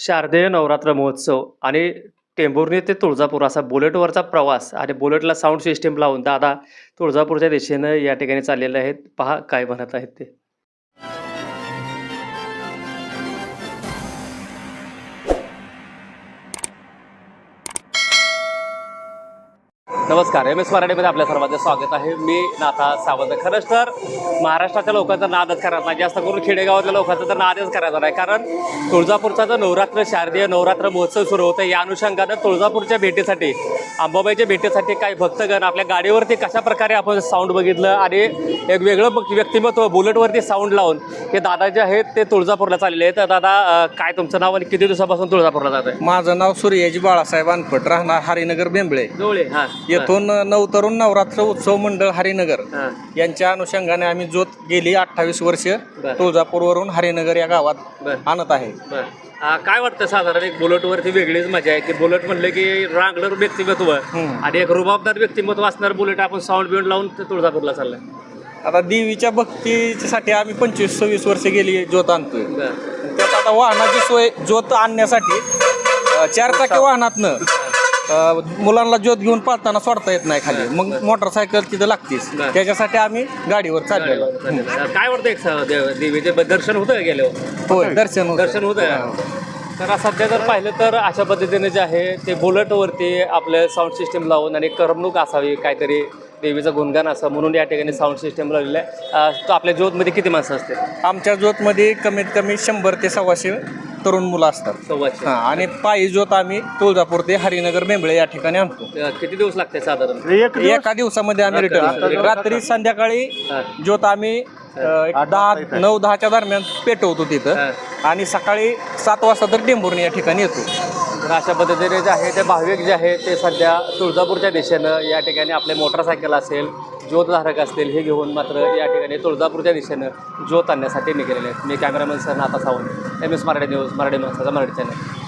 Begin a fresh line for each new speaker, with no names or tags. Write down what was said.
शारदीय नवरात्र महोत्सव आणि टेंभुर्णी ते तुळजापूर असा बुलेटवरचा प्रवास आणि बुलेटला साऊंड सिस्टीम लावून दादा तुळजापूरच्या दिशेनं या ठिकाणी चाललेले आहेत. पहा काय म्हणत आहेत ते. नमस्कार. एम एस मराठीमध्ये आपल्या सर्वांचं स्वागत आहे. मी नाथा सावंत. खरंच तर महाराष्ट्राच्या लोकांचा नादच करायचा नाही. जास्त करून खेडेगावातल्या लोकांचा तर नादच करायचा नाही. कारण तुळजापूरचा जो नवरात्र शारदीय नवरात्र महोत्सव सुरू होतं या अनुषंगानं तुळजापूरच्या भेटीसाठी अंबाबाईच्या भेटीसाठी काही भक्तगण आपल्या गाडीवरती कशा प्रकारे आपण साऊंड बघितलं आणि एक वेगळं व्यक्तिमत्व बुलेटवरती साऊंड लावून हे दादा जे आहेत ते तुळजापूरला चाललेले आहेत. तर दादा काय तुमचं नाव आणि किती दिवसापासून तुळजापूरला जात आहे
माझं नाव सूर्याजी बाळासाहेब अनपट. राहणार हरिनगर बेंबळे.
जवळे हां.
येथून नवतरुण नवरात्र उत्सव मंडळ हरिनगर यांच्या अनुषंगाने आम्ही जोत गेली अठ्ठावीस वर्ष. तुळजापूरवरून हरिनगर या गावात आणत आहे.
आ, काय वाटतं साधारण एक बुलेटवरती वेगळीच मजा आहे की बुलेट म्हणलं की रांगडर व्यक्तिमत्व. आणि एक रुबाबदार व्यक्तिमत्व असणार बुलेट आपण साऊंड बिऊंड लावून ते तुळजापूरला चाललाय.
आता देवीच्या भक्तीसाठी आम्ही पंचवीस सव्वीस वर्ष गेली ज्योत आणतोय. त्यात आता वाहनाची सोय ज्योत आणण्यासाठी अ, चार चाकी वाहनातनं मुलांना ज्योत घेऊन पाळताना सोडता येत नाही खाली. मग मोटरसायकल तिथं लागतीच.
बर.
त्याच्यासाठी आम्ही गाडीवर चाललेलो.
काय वाटतं एक सा- देव- देवीचे? ब- दर्शन होतं गेल्यावर?
होय दर्शन होतं.
दर्शन होतं तर सध्या जर पाहिलं तर अशा पद्धतीने जे आहे ते बुलेटवरती आपलं साऊंड सिस्टीम लावून आणि करमणूक असावी काहीतरी देवीचं गुणगान असावं म्हणून या ठिकाणी साऊंड सिस्टीम लावलेलं आहे. अं, तो आपल्या ज्योतमध्ये किती माणसं असते
आमच्या ज्योतमध्ये कमीत कमी शंभर ते सव्वाशे तरुण मुलं असतात.
सव्वाशे.
हा आणि पायी ज्योत आम्ही तुळजापूर ते हरिनगर बेंबळे या ठिकाणी आणतो.
अं, किती दिवस लागते साधारण?
एका दिवसामध्ये आम्ही रिटर्न रात्री संध्याकाळी. ज्योत आम्ही अ, एक दहा नऊ दहाच्या दरम्यान पेटवतो तिथं. आणि सकाळी सात वाजता तर टेंभुर्णी या ठिकाणी येतो.
तर अशा पद्धतीने जे आहे ते भाविक जे आहे ते सध्या तुळजापूरच्या दिशेनं या ठिकाणी आपले मोटरसायकल असेल ज्योतधारक असतील हे घेऊन मात्र या ठिकाणी तुळजापूरच्या दिशेनं ज्योत आणण्यासाठी निघालेले आहेत. मी कॅमेरामॅन सर नाता Sawant M S Marathi news Marathi माणसाचा मराठी चॅनल